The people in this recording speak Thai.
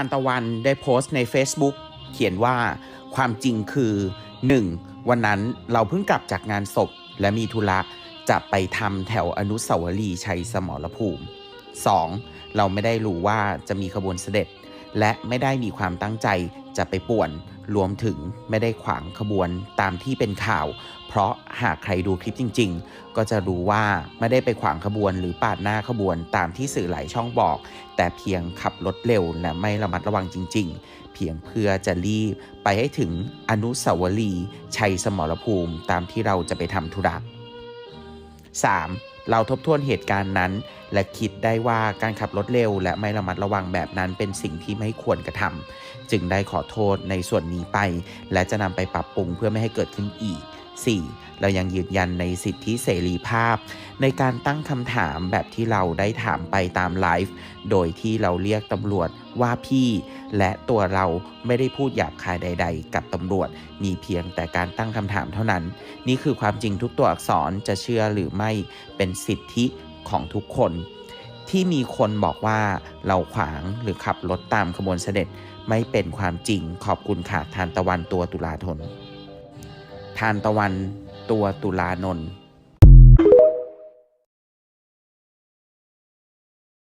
านตะวันได้โพสต์ใน Facebook เขียนว่าความจริงคือ 1. วันนั้นเราเพิ่งกลับจากงานศพ และมีธุระจะไปทำแถวอนุสาวรีย์ชัยสมรภูมิ 2. เราไม่ได้รู้ว่าจะมีขบวนเสด็จ และไม่ได้มีความตั้งใจจะไปป่วน รวมถึงไม่ได้ขวางขบวนตามที่เป็นข่าว เพราะหากใครดูคลิปจริง ๆ ก็จะรู้ว่าไม่ได้ไปขวางขบวนหรือปาดหน้าขบวนตามที่สื่อหลายช่องบอก แต่เพียงขับรถเร็วและไม่ระมัดระวังจริง ๆ เพียงเพื่อจะรีบไปให้ถึงอนุสาวรีย์ชัยสมรภูมิตามที่เราจะไปทำธุระ 3. เราทบทวนเหตุการณ์นั้น และคิดได้ว่าการขับรถเร็ว และไม่ระมัดระวังแบบนั้นเป็นสิ่งที่ไม่ควรกระทำจึงได้ขอโทษในส่วนนี้ไป และจะนำไปปรับปรุงเพื่อไม่ให้เกิดขึ้นอีก 4. เรายังยืนยันในสิทธิเสรีภาพ ในการตั้งคำถามแบบที่เราได้ถามไปตามไลฟ์โดยที่เราเรียกตำรวจว่าพี่ และตัวเราไม่ได้พูดหยาบคายใด ๆ กับตำรวจ มีเพียงแต่การตั้งคำถามเท่านั้น นี่คือความจริงทุกตัวอักษรจะเชื่อหรือไม่เป็นสิทธิของทุกคน ที่มีคนบอกว่าเราขวางหรือขับรถตามขบวนเสด็จไม่เป็นความจริงขอบคุณค่ะทานตะวันตัวตุลาธน ทานตะวันตัวตุลานนท์